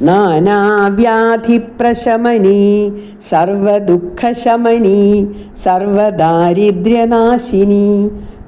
നാനാവ്യാധിപ്രശമനി സർവദുഃഖശമനി സർവദാരിദ്ര്യനാശിനി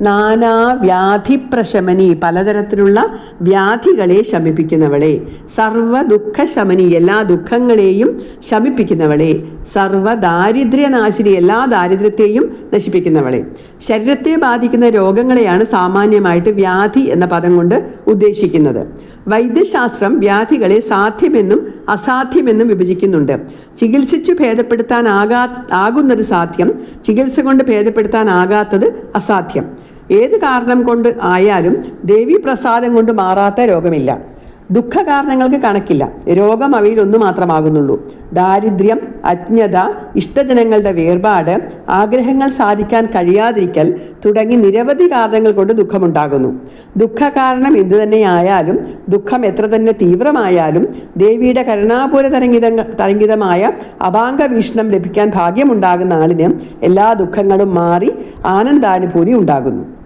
നാനാവ്യാധിപ്രശമനി പലതരത്തിലുള്ള വ്യാധികളെ ശമിപ്പിക്കുന്നവളെ. സർവ ദുഃഖശമനി എല്ലാ ദുഃഖങ്ങളെയും ശമിപ്പിക്കുന്നവളെ. സർവ ദാരിദ്ര്യനാശിനി എല്ലാ ദാരിദ്ര്യത്തെയും നശിപ്പിക്കുന്നവളെ. ശരീരത്തെ ബാധിക്കുന്ന രോഗങ്ങളെയാണ് സാമാന്യമായിട്ട് വ്യാധി എന്ന പദം കൊണ്ട് ഉദ്ദേശിക്കുന്നത്. വൈദ്യശാസ്ത്രം വ്യാധികളെ സാധ്യമെന്നും അസാധ്യമെന്നും വിഭജിക്കുന്നുണ്ട്. ചികിത്സിച്ചു ഭേദപ്പെടുത്താനാകാ ആകുന്നത് സാധ്യം. ചികിത്സ കൊണ്ട് ഭേദപ്പെടുത്താനാകാത്തത് അസാധ്യം. ഏത് കാരണം കൊണ്ട് ആയാലും ദേവി പ്രസാദം കൊണ്ട് മാറാത്ത രോഗമില്ല. ദുഃഖകാരണങ്ങൾക്ക് കണക്കില്ല. രോഗം അവയിൽ ഒന്ന് മാത്രമാകുന്നുള്ളൂ. ദാരിദ്ര്യം അജ്ഞത ഇഷ്ടജനങ്ങളുടെ വേർപാട് ആഗ്രഹങ്ങൾ സാധിക്കാൻ കഴിയാതിരിക്കൽ തുടങ്ങി നിരവധി കാരണങ്ങൾ കൊണ്ട് ദുഃഖമുണ്ടാകുന്നു. ദുഃഖ കാരണം എന്തു തന്നെയായാലും ദുഃഖം എത്ര തന്നെ തീവ്രമായാലും ദേവിയുടെ കരുണാപൂര തരംഗിത തരംഗിതമായ അപാംഗ വീക്ഷണം ലഭിക്കാൻ ഭാഗ്യമുണ്ടാകുന്ന ആളിന് എല്ലാ ദുഃഖങ്ങളും മാറി ആനന്ദാനുഭൂതി ഉണ്ടാകുന്നു.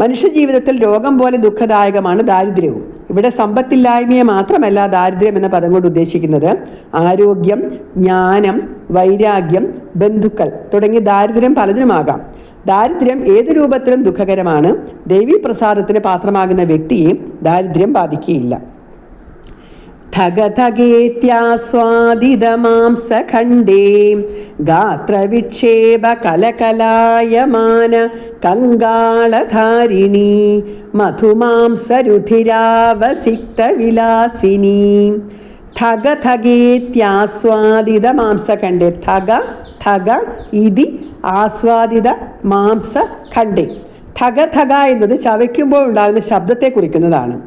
മനുഷ്യജീവിതത്തിൽ രോഗം പോലെ ദുഃഖദായകമാണ് ദാരിദ്ര്യവും. ഇവിടെ സമ്പത്തില്ലായ്മയെ മാത്രമല്ല ദാരിദ്ര്യം എന്ന പദം കൊണ്ട് ഉദ്ദേശിക്കുന്നത് ആരോഗ്യം ജ്ഞാനം വൈരാഗ്യം ബന്ധുക്കൾ തുടങ്ങിയ ദാരിദ്ര്യം പലതിനുമാകാം. ദാരിദ്ര്യം ഏത് രൂപത്തിലും ദുഃഖകരമാണ്. ദേവീ പ്രസാദത്തിന് പാത്രമാകുന്ന വ്യക്തിയെ ദാരിദ്ര്യം ബാധിക്കുകയില്ല. ധഗധഗേത്യാസ്വാദിതമാംസഖണ്ഡേ. ഗാത്രവിക്ഷേപ കലകലായമാന കങ്കാളധാരിണി. മധുമാംസരുധിരാവസിക്തവിലാസിനി. ഥഗധഗേത്യാസ്വാദിതമാംസഖണ്ഡേ ഥഗ ഥഗ ഇതി ആസ്വാദിത മാംസഖണ്ഡേ ഥഗ ഥഗ എന്നത് ചവയ്ക്കുമ്പോൾ ഉണ്ടാകുന്ന ശബ്ദത്തെ കുറിക്കുന്നതാണ്.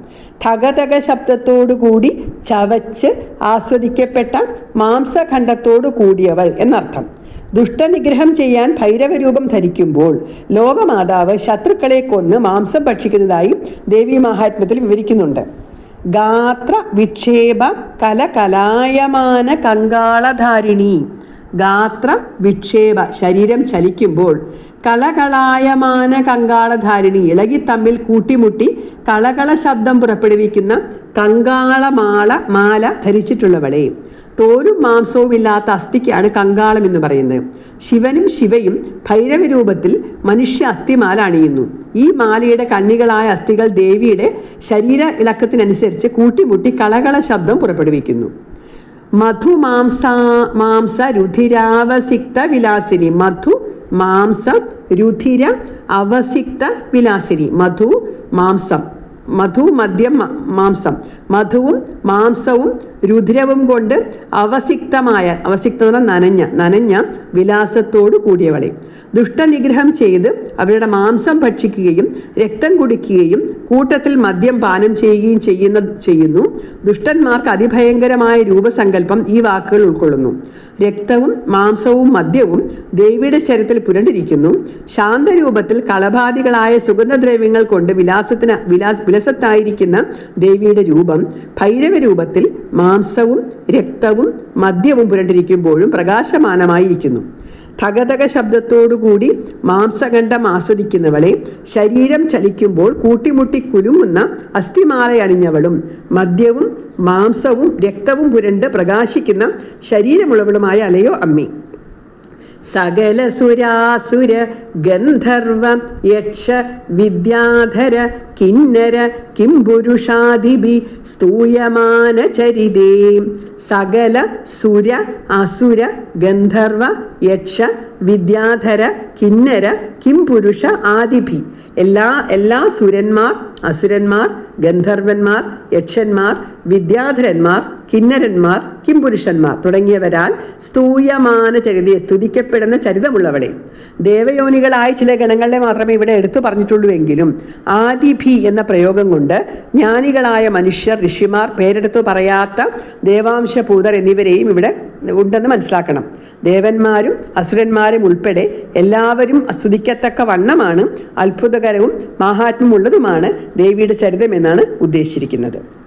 ഥഗതക ശബ്ദത്തോടു കൂടി ചവച്ച് ആസ്വദിക്കപ്പെട്ട മാംസഖണ്ഡത്തോടു കൂടിയവൾ എന്നർത്ഥം. ദുഷ്ടനിഗ്രഹം ചെയ്യാൻ ഭൈരവരൂപം ധരിക്കുമ്പോൾ ലോകമാതാവ് ശത്രുക്കളെ കൊന്ന് മാംസം ഭക്ഷിക്കുന്നതായി ദേവി മഹാത്മ്യത്തിൽ വിവരിക്കുന്നുണ്ട്. ഗാത്ര വിക്ഷേപ കല കലായമാന കങ്കാളധാരിണി. ഗാത്ര വിക്ഷേപ ശരീരം ചലിക്കുമ്പോൾ കളകളായമാന കങ്കാളധാരിണി ഇളകി തമ്മിൽ കൂട്ടിമുട്ടി കളകള ശബ്ദം പുറപ്പെടുവിക്കുന്ന കങ്കാളമാള മാല ധരിച്ചിട്ടുള്ളവളെ. തോരും മാംസവും ഇല്ലാത്ത അസ്ഥിക്കാണ് കങ്കാളം എന്ന് പറയുന്നത്. ശിവനും ശിവയും ഭൈരവ രൂപത്തിൽ മനുഷ്യ അസ്ഥിമാല അണിയുന്നു. ഈ മാലയുടെ കണ്ണികളായ അസ്ഥികൾ ദേവിയുടെ ശരീര ഇളക്കത്തിനനുസരിച്ച് കൂട്ടിമുട്ടി കളകള ശബ്ദം പുറപ്പെടുവിക്കുന്നു. മധു മാംസ മാംസ രുധിരാവസിക്ത വിലാസിനി മധു മാംസ രുധിര അവസിക്ത വിലാസിനി. മധു മാംസം. മധു മദ്യം മാംസം. മധുവും മാംസവും രുധിരവും കൊണ്ട് അവസിക്തമായ അവസിക്തം നനഞ്ഞ നനഞ്ഞ വിലാസത്തോടു കൂടിയവളെ. ദുഷ്ടനിഗ്രഹം ചെയ്ത് അവരുടെ മാംസം ഭക്ഷിക്കുകയും രക്തം കുടിക്കുകയും കൂട്ടത്തിൽ മദ്യം പാനം ചെയ്യുകയും ചെയ്യുന്ന ചെയ്യുന്നു. ദുഷ്ടന്മാർക്ക് അതിഭയങ്കരമായ രൂപസങ്കല്പം ഈ വാക്കുകൾ ഉൾക്കൊള്ളുന്നു. രക്തവും മാംസവും മദ്യവും ദേവിയുടെ ശരീരത്തിൽ പുരണ്ടിരിക്കുന്നു. ശാന്തരൂപത്തിൽ കളഭാദികളായ സുഗന്ധദ്രവ്യങ്ങൾ കൊണ്ട് വിലാസത്തിന് വിലാസ് വിലസത്തായിരിക്കുന്ന ദേവിയുടെ രൂപം ഭൈരവ രൂപത്തിൽ മാംസവും രക്തവും മദ്യവും പുരണ്ടിരിക്കുമ്പോഴും പ്രകാശമാനമായിരിക്കുന്നു. ധഗധക ശബ്ദത്തോടുകൂടി മാംസഖണ്ഡം ആസ്വദിക്കുന്നവളെ ശരീരം ചലിക്കുമ്പോൾ കൂട്ടിമുട്ടി കുലുങ്ങുന്ന അസ്ഥിമാലയണിഞ്ഞവളും മദ്യവും മാംസവും രക്തവും പുരണ്ട് പ്രകാശിക്കുന്ന ശരീരമുള്ളവളുമായ അലയോ അമ്മി. സകല സുരാസുര ഗന്ധർവ യക്ഷ വിദ്യാധര കിന്നര കിം കിംപുരുഷാദിഭി സ്തൂയമാന ചരിതേ. സകല സുര അസുര ഗന്ധർവ യക്ഷ വിദ്യാധര കിന്നര കിം പുരുഷ ആദിഭി. എല്ലാ എല്ലാ സുരന്മാർ അസുരന്മാർ ഗന്ധർവന്മാർ യക്ഷന്മാർ വിദ്യാധരന്മാർ കിന്നരന്മാർ കിംപുരുഷന്മാർ തുടങ്ങിയവരാൽ സ്തൂയമാന ചരിതയെ സ്തുതിക്കപ്പെടുന്ന ചരിതമുള്ളവളെ. ദേവയോനികളായ ചില ഗണങ്ങളെ മാത്രമേ ഇവിടെ എടുത്തു പറഞ്ഞിട്ടുള്ളൂ എങ്കിലും ആദിഭി എന്ന പ്രയോഗം കൊണ്ട് ജ്ഞാനികളായ മനുഷ്യർ ഋഷിമാർ പേരെടുത്തു പറയാത്ത ദേവാംശ പൂതർ എന്നിവരെയും ഇവിടെ ഉണ്ടെന്ന് മനസ്സിലാക്കണം. ദേവന്മാരും അസുരന്മാരും ഉൾപ്പെടെ എല്ലാവരും സ്തുതിക്കത്തക്ക വണ്ണമാണ് അത്ഭുതകരവും മാഹാത്മ്യമുള്ളതുമാണ് ദേവിയുടെ ചരിതം എന്നാണ് ഉദ്ദേശിച്ചിരിക്കുന്നത്.